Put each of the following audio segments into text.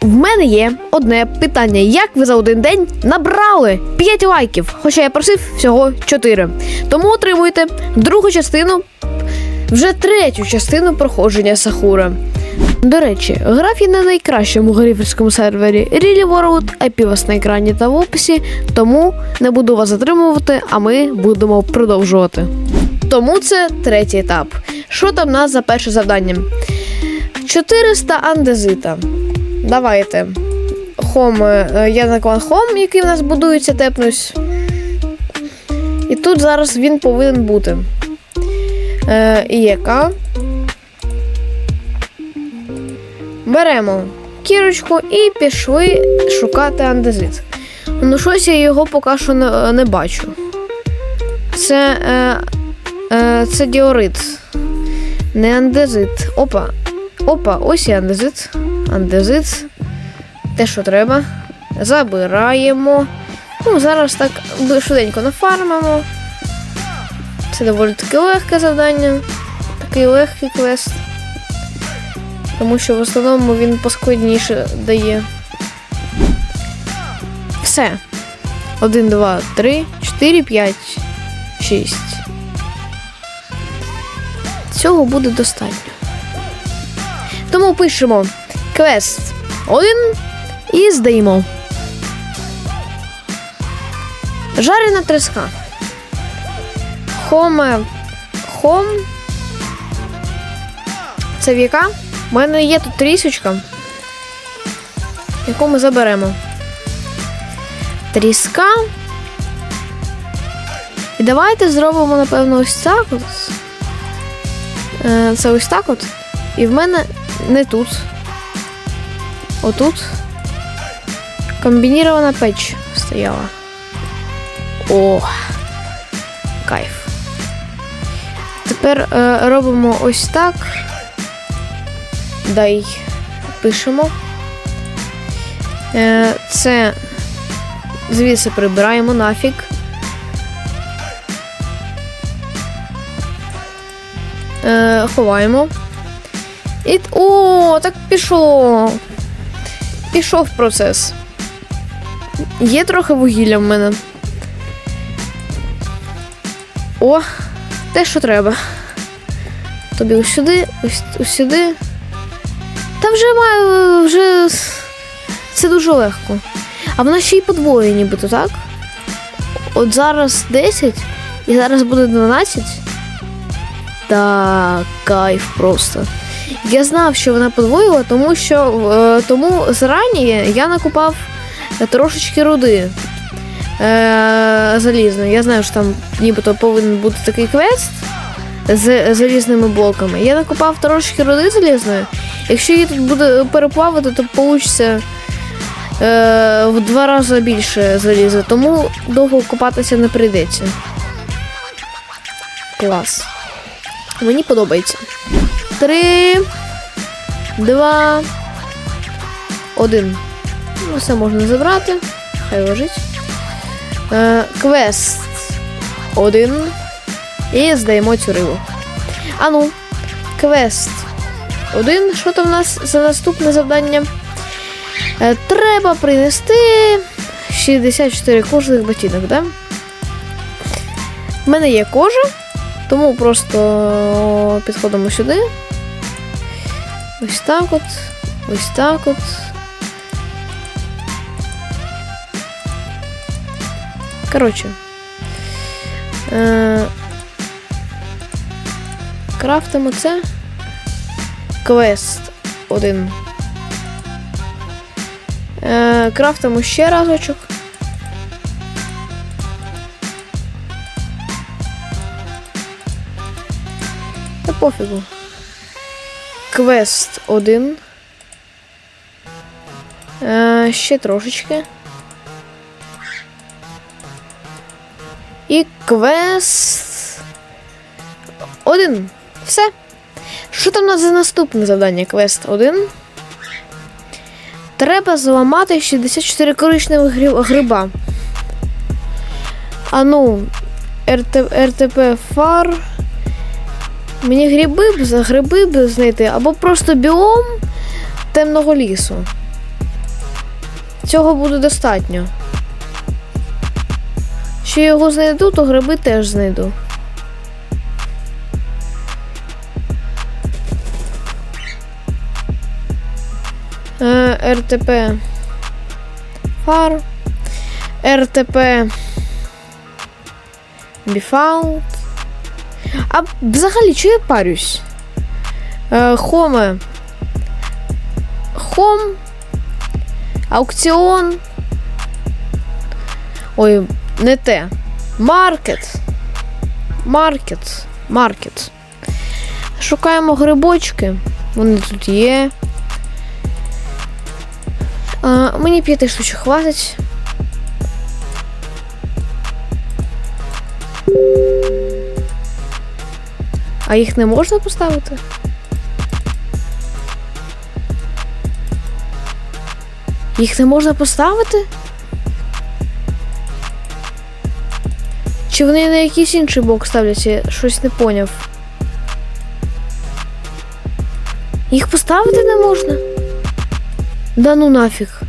В мене є одне питання: як ви за один день набрали 5 лайків? Хоча я просив всього 4. Тому отримуйте другу частину, вже третю частину проходження Сахура. До речі, грав я на найкращому гриферському сервері Really World, IP вас на екрані та в описі, тому не буду вас затримувати, а ми будемо продовжувати. Тому це третій етап. Що там у нас за перше завдання? 400 андезита. Давайте. Хом, е, я на клан Хом, який в нас будується, тепнусь. І тут зараз він повинен бути. Е, і яка? Беремо кірочку і пішли шукати андезит. Ну, щось я його поки що не, не бачу. Це, е, е, це діорит. Не андезит. Опа. Опа, ось і андезит. Андезит. Те, що треба. Забираємо. Ну, зараз так швиденько нафармимо. Це доволі таки легке завдання. Такий легкий квест. Тому що в основному він поскладніше дає. Все. 1, 2, 3, 4, 5, 6. Цього буде достатньо. Тому пишемо квест 1 і здаємо. Жарена треска. Хоме. Хом. Це віка. У мене є тут трісочка, яку ми заберемо. Тріска. І давайте зробимо, напевно, ось так от. Е, Це ось так от. І в мене не тут. Отут. Комбінірована печ стояла. О! Кайф. Тепер е, робимо ось так. Дай пишемо. Е, це звідси прибираємо нафіг. Е, ховаємо. І. О, так пішло. Пішов процес. Є трохи вугілля в мене. О, те, що треба. Тобі ось сюди, ось, ось сюди. Та вже маю, вже це дуже легко. А вона ще й подвоє, нібито, так? От зараз 10 і зараз буде 12. Так, кайф просто. Я знав, що вона подвоїла, тому що е, тому зарані я накупав трошечки руди е, залізної. Я знаю, що там нібито повинен бути такий квест з залізними блоками. Я накупав трошечки руди залізної. Якщо її тут буде переплавити, то вийде в два рази більше заліза, тому довго купатися не прийдеться. Клас. Мені подобається. Три, два, один. Ну, все можна забрати. Хай лежить. Е, квест один. І здаємо цю рибу. А ну, квест один. Що там в нас за наступне завдання? Е, треба принести 64 кожних ботинок, да? В мене є кожа, тому просто підходимо сюди. Ось так от. Ось так от. Коротше. Е, крафтимо це. Квест один. Е, крафтимо ще разочок. Та пофігу. Квест один. Е, ще трошечки. І квест. Один. Все. Що там у нас за наступне завдання? Квест 1. Треба зламати 64 коричневих гри- гриба. А ну, РТ, РТП фар. Мені гриби б за гриби б знайти, або просто біом темного лісу. цього буде достатньо. Якщо його знайду, то гриби теж знайду. Е, РТП. Фар. РТП. Біфаут. А взагалі, чого я парюсь? Е, Хоме. Хом. Аукціон. Ой, не те. Маркет. Маркет. Маркет. Шукаємо грибочки. Вони тут є. А, мені п'яти штучок хватить. А їх не можна поставити? Їх не можна поставити? Чи вони на якийсь інший бок ставляться? Щось не поняв. Їх поставити не можна? Да ну нафіг.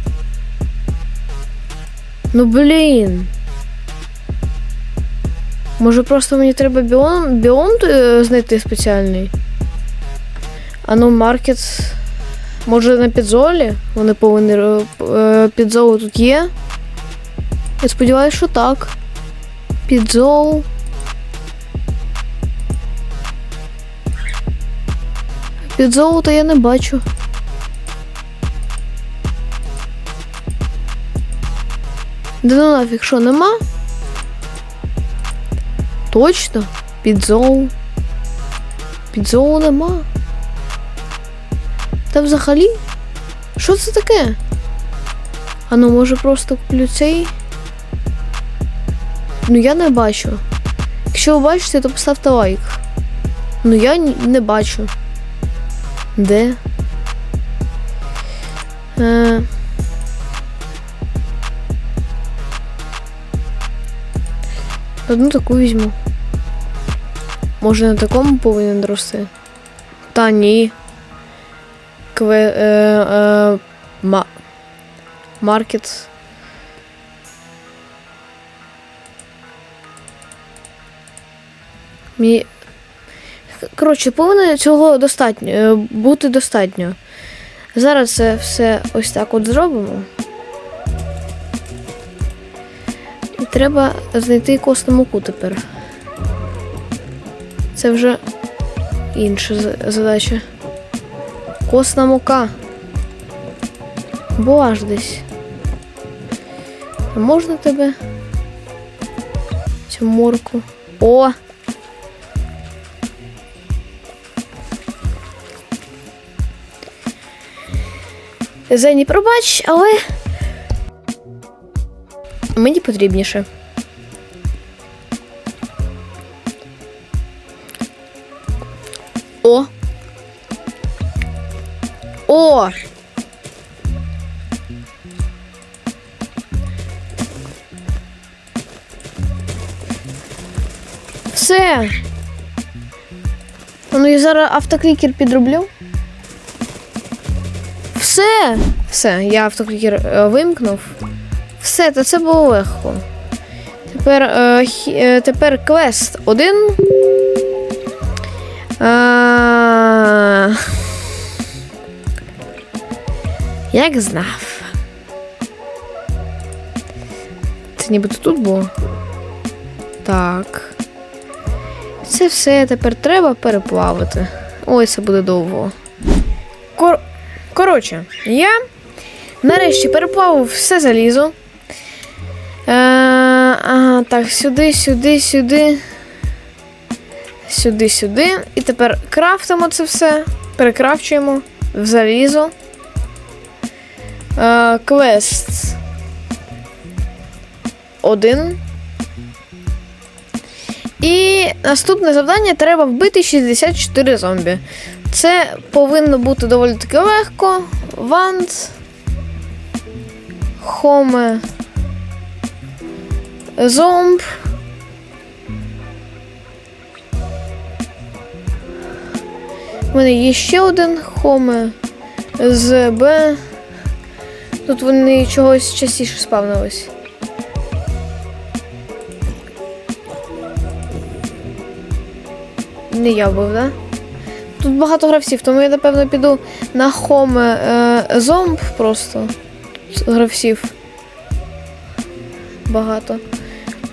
Ну блін. Може просто мені треба біом, біом е, знайти спеціальний? А ну маркет. Може на підзолі? Вони повинні. е, е, Підзол тут є? Я сподіваюся, що так. Підзол. Підзолу то я не бачу. Да ну нафіг, що нема? Точно? Підзол. Підзолу нема. Та взагалі? Що це таке? А ну може просто куплю цей? Ну я не бачу. Якщо ви бачите, то поставте лайк. Ну я не бачу. Де? Е... Одну таку візьму. Може на такому повинен рости? Та ні. Кве. Е, е, ма... Маркет. Мені. Коротше, повинно цього достатньо, е, бути достатньо. Зараз це все ось так от зробимо. І треба знайти косну муку тепер. Це вже інша задача. Косна мука. Бо аж десь. Можна тебе? Цю морку. О! Зені, пробач, але мені потрібніше. О! О! Все. Ну і зараз автоклікер підроблю. Все. Все, я автоклікер е, вимкнув. Все, то це було легко. Тепер, е, е, тепер квест один. А... Як знав. Це нібито тут було. Так. Це все тепер треба переплавити. Ой, це буде довго. Кор... Коротше, я нарешті переплавив все залізо. Е, ага, так, сюди, сюди, сюди. Сюди, сюди. І тепер крафтимо це все. Перекрафчуємо в залізо. Е, квест. Один. І наступне завдання треба вбити 64 зомбі. Це повинно бути доволі таки легко. Вант. Хоме. Зомб. У мене є ще один Хоме. ЗБ. Тут вони чогось частіше спавнились. Не я був, да? Тут багато гравців, тому я напевно піду на хоме е, зомб просто. Гравців. Багато.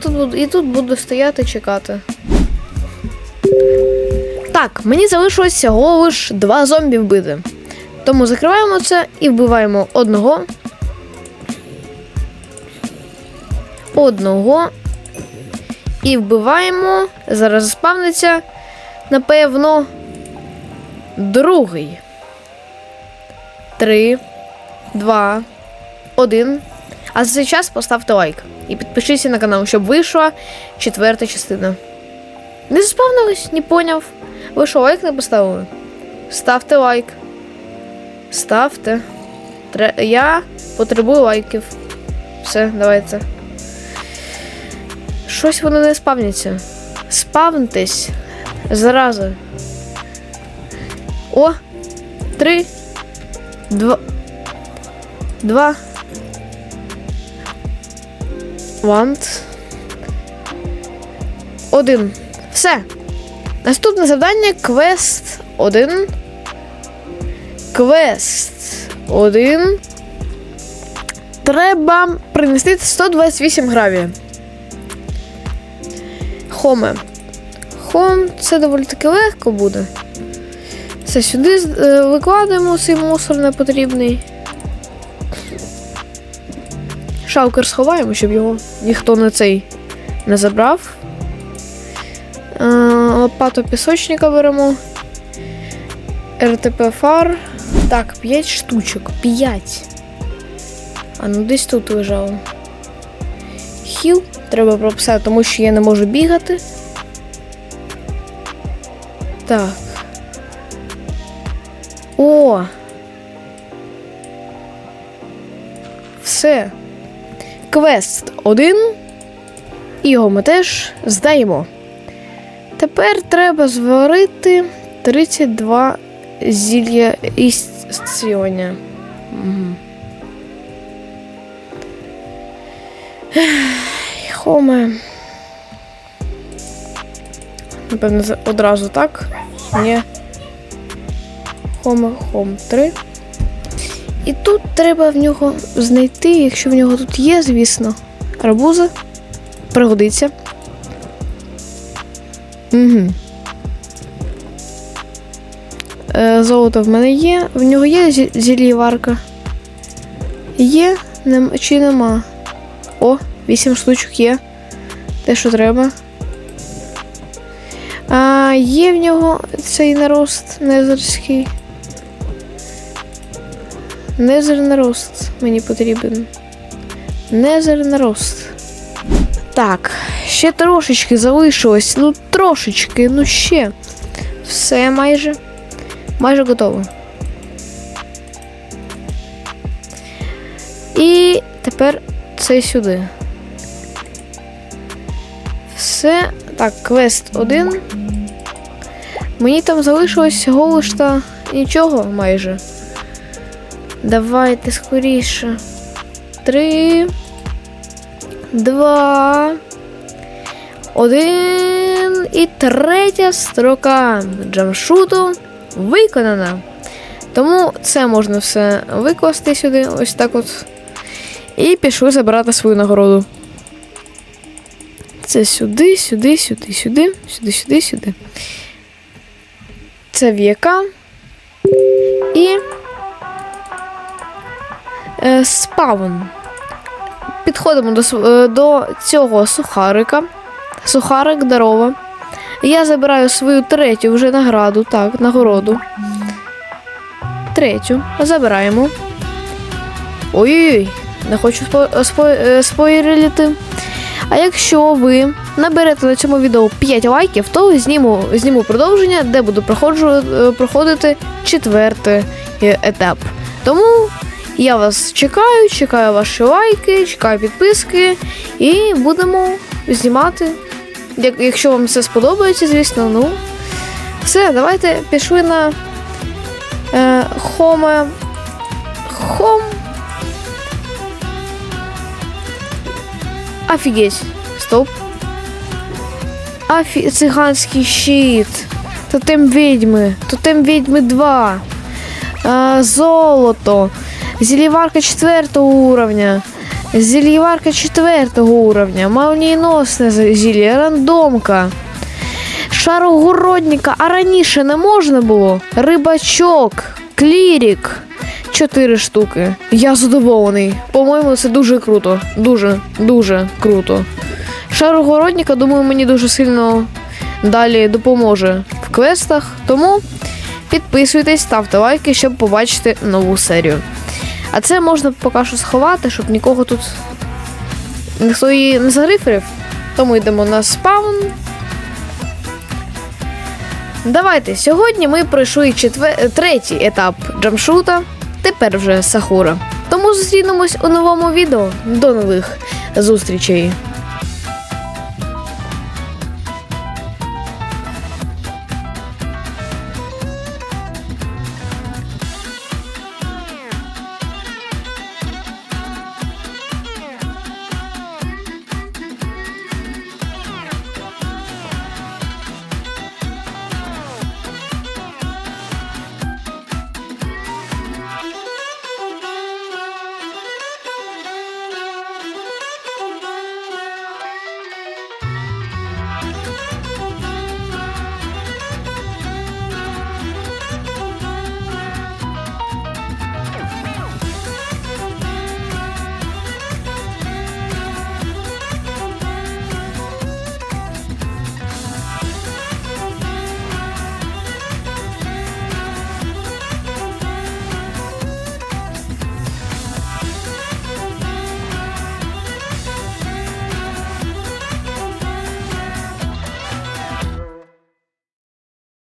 Тут і тут буду стояти чекати. Так, мені залишилось всього лиш два зомбі вбити. Тому закриваємо це і вбиваємо одного. Одного. І вбиваємо. Зараз спавниться. Напевно. Другий. Три. Два. Один. А за цей час поставте лайк. І підпишіться на канал, щоб вийшла четверта частина. Не заспавнились? Не поняв. Ви що, лайк не поставили? Ставте лайк. Ставте. Тре... Я потребую лайків. Все, давайте. Щось воно не спавняться. Спавнитесь. Зараза. О! Три. Два. Два. Вант. Один. Все. Наступне завдання квест 1. Квест 1. Треба принести 128 гравія. Хоме. Хом це доволі таки легко буде. Це сюди е, викладаємо цей мусор непотрібний. Шалкер сховаємо, щоб його ніхто на цей не забрав. Лопату пісочника беремо. РТП фар. Так, 5 штучок. 5. А ну десь тут лежало. Хіл треба прописати, тому що я не можу бігати. Так. О! Все. Квест 1. І його ми теж здаємо. Тепер треба зварити 32 зілля ісціоння. Угу. Хоме. Напевно, одразу так. Ні. Хоме, хом 3. І тут треба в нього знайти, якщо в нього тут є, звісно, арбузи. Пригодиться. Угу. Е, золото в мене є. В нього є зі- зіліварка? Є, Нем... чи нема? О, 8 штучок є. Те, що треба. А, є в нього цей нарост незерський. Незер нарост мені потрібен. Незер нарост. Так, ще трошечки залишилось. Ну, трошечки, ну ще. Все майже. Майже готово. І тепер це сюди. Все. Так, квест 1. Мені там залишилось всього нічого майже. Давайте скоріше. Три. Два. Один. І третя строка джамшуту виконана. Тому це можна все викласти сюди, ось так от. І пішли забирати свою нагороду. Це сюди, сюди, сюди, сюди, сюди, сюди, сюди. Це в'яка. І е, спаун. Підходимо до, е, до цього сухарика. Сухарик дарова. Я забираю свою третю вже награду, так, нагороду. Третю. Забираємо. Ой-ой-ой, не хочу спо- спо- е, спойлерити. А якщо ви наберете на цьому відео 5 лайків, то зніму, зніму продовження, де буду е, проходити четвертий етап. Тому я вас чекаю, чекаю ваші лайки, чекаю підписки і будемо знімати. Якщо вам все сподобається, звісно, ну. Все, давайте пішли на е, Home. Home. Офігеть. Стоп. Афі... Циганський щит. Тотем відьми. Тотем відьми 2. Е, золото. Зіліварка 4 уровня. Зіліварка 4 уровня. Молнієносне зілля, рандомка. Шарогородника, а раніше не можна було. Рибачок, клірік. Чотири штуки. Я задоволений. По-моєму, це дуже круто. Дуже, дуже круто. Шарогородника, думаю, мені дуже сильно далі допоможе в квестах. Тому підписуйтесь, ставте лайки, щоб побачити нову серію. А це можна поки що сховати, щоб нікого тут ніхто її не загриферив. Тому йдемо на спаун. Давайте сьогодні ми пройшли четвер... третій етап джамшута, тепер вже Сахура. Тому зустрінемось у новому відео. До нових зустрічей!